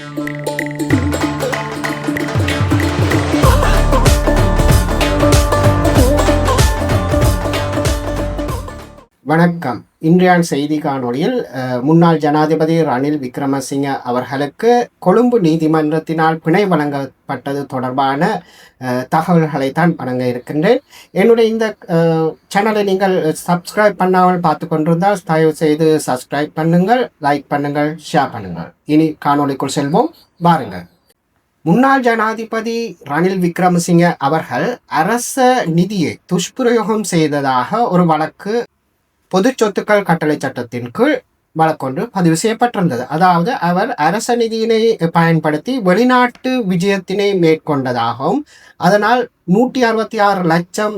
Música வணக்கம். இன்றைய செய்தி காணொளியில் முன்னாள் ஜனாதிபதி ரணில் விக்ரமசிங்க அவர்களுக்கு கொழும்பு நீதிமன்றத்தினால் பிணை வழங்கப்பட்டது தொடர்பான தகவல்களை தான் வழங்க இருக்கின்றேன். என்னுடைய இந்த சேனலை நீங்கள் சப்ஸ்கிரைப் பண்ணாமல் பார்த்து கொண்டிருந்தால் தயவு செய்து சப்ஸ்கிரைப் பண்ணுங்கள் லைக் பண்ணுங்கள் ஷேர் பண்ணுங்கள். இனி காணொளிக்குள் செல்வோம். வாருங்கள் முன்னாள் ஜனாதிபதி ரணில் விக்ரமசிங்க அவர்கள் அரச நிதியை துஷ்பிரயோகம் செய்ததாக ஒரு வழக்கு பொது சொத்துக்கள் கட்டளை சட்டத்தின் கீழ் வழக்கொன்று பதிவு செய்யப்பட்டிருந்தது. அதாவது அவர் அரச நிதியினை பயன்படுத்தி வெளிநாட்டு விஜயத்தினை மேற்கொண்டதாகவும் அதனால் நூற்றி அறுபத்தி ஆறு லட்சம்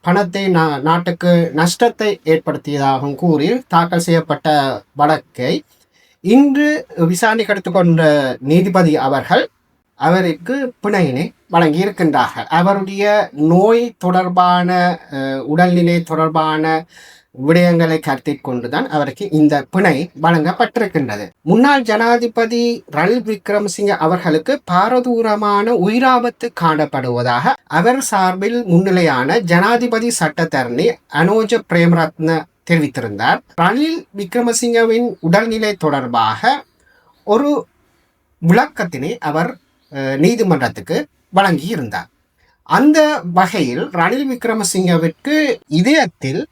பணத்தை நா- நாட்டுக்கு நஷ்டத்தை ஏற்படுத்தியதாகவும் கூறி தாக்கல் செய்யப்பட்ட வழக்கை இன்று விசாரணைக்கு எடுத்துக்கொண்ட நீதிபதி அவர்கள் அவருக்கு பிணையினை வழங்கியிருக்கின்றார்கள். அவருடைய நோய் தொடர்பான உடல்நிலை தொடர்பான விடயங்களை கருத்தில் கொண்டுதான் அவருக்கு இந்த பிணை வழங்கப்பட்டிருக்கின்றது. முன்னாள் ஜனாதிபதி ரணில் விக்ரமசிங்க அவர்களுக்கு பாரதூரமான உயிராபத்து காணப்படுவதாக அவர் சார்பில் முன்னிலையான ஜனாதிபதி சட்டத்தரணி அனோஜ பிரேமரத்ன தெரிவித்திருந்தார். ரணில் விக்ரமசிங்கவின் உடல்நிலை தொடர்பாக ஒரு விளக்கத்தினை அவர் அஹ், நீதிமன்றத்துக்கு வழங்கியிருந்தார். அந்த வகையில் ரணில் விக்ரமசிங்கவிற்கு இதயத்தில்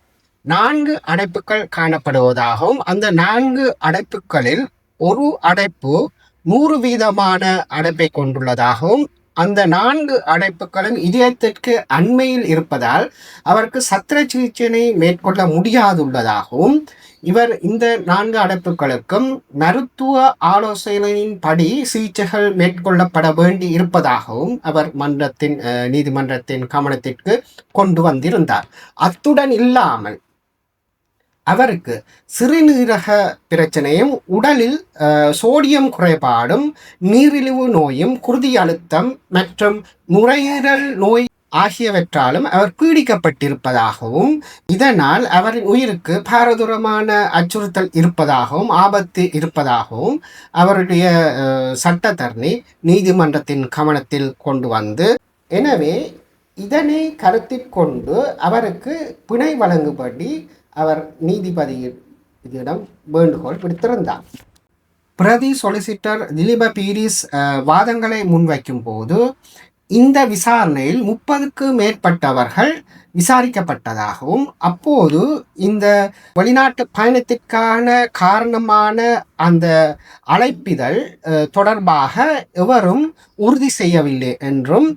நான்கு அடைப்புகள் காணப்படுவதாகவும் அந்த நான்கு அடைப்புகளில் ஒரு அடைப்பு நூறு வீதமான அடைப்பை கொண்டுள்ளதாகவும் அந்த நான்கு அடைப்புகளும் இதயத்திற்கு அண்மையில் இருப்பதால் அவருக்கு சத்திர சிகிச்சையினை மேற்கொள்ள முடியாதுள்ளதாகவும் இவர் இந்த நான்கு அடைப்புகளுக்கும் மருத்துவ ஆலோசனையின்படி சிகிச்சைகள் மேற்கொள்ளப்பட வேண்டி இருப்பதாகவும் அவர் மன்றத்தின் நீதிமன்றத்தின் கவனத்திற்கு கொண்டு வந்திருந்தார். அத்துடன் இல்லாமல் அவருக்கு சிறுநீரக பிரச்சனையும் உடலில் சோடியம் குறைபாடும் நீரிழிவு நோயும் குருதி அழுத்தம் மற்றும் நுரையீரல் நோய் ஆகியவற்றாலும் அவர் பீடிக்கப்பட்டிருப்பதாகவும் இதனால் அவரின் உயிருக்கு பாரதூரமான அச்சுறுத்தல் இருப்பதாகவும் ஆபத்து இருப்பதாகவும் அவருடைய சட்டத்தரணி நீதிமன்றத்தின் கவனத்தில் கொண்டு வந்து எனவே இதனை கருத்தில் கொண்டு அவருக்கு பிணை வழங்குபடி அவர் நீதிபதியிடம் வேண்டுகோள் விடுத்திருந்தார். பிரதி சொலிசிட்டர் திலீப பீரிஸ் வாதங்களை முன்வைக்கும் போது இந்த விசாரணையில் முப்பதுக்கு மேற்பட்டவர்கள் விசாரிக்கப்பட்டதாகவும் அப்போது இந்த வெளிநாட்டு பயணத்திற்கான காரணமான அந்த அழைப்பிதழ் தொடர்பாக எவரும் உறுதி செய்யவில்லை என்றும்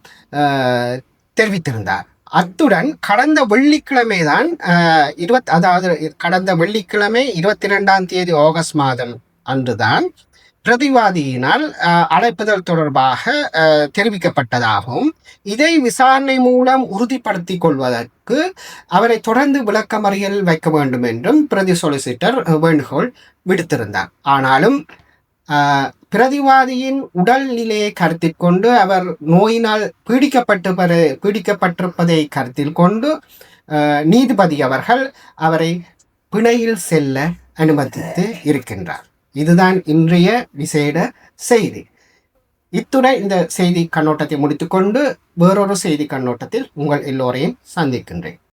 தெரிவித்திருந்தார். அத்துடன் கடந்த வெள்ளிக்கிழமை தான் இருபத் அதாவது கடந்த வெள்ளிக்கிழமை இருபத்தி ரெண்டாம் தேதி ஆகஸ்ட் மாதம் அன்றுதான் பிரதிவாதியினால் அழைப்புதல் தொடர்பாக தெரிவிக்கப்பட்டதாகவும் இதை விசாரணை மூலம் உறுதிப்படுத்திக் கொள்வதற்கு அவரை தொடர்ந்து விளக்கமறியல் வைக்க வேண்டும் என்றும் பிரதி சொலிசிட்டர் வேண்டுகோள் விடுத்திருந்தார். ஆனாலும் பிரதிவாதியின் உடல் நிலையை கருத்தில் கொண்டு அவர் நோயினால் பீடிக்கப்பட்டு பீடிக்கப்பட்டிருப்பதை கருத்தில் கொண்டு நீதிபதி அவர்கள் அவரை பிணையில் செல்ல அனுமதித்து இருக்கின்றார். இதுதான் இன்றைய விசேட செய்தி. இத்துடன் இந்த செய்தி கண்ணோட்டத்தை முடித்துக்கொண்டு வேறொரு செய்தி கண்ணோட்டத்தில் உங்கள் எல்லோரையும் சந்திக்கின்றேன்.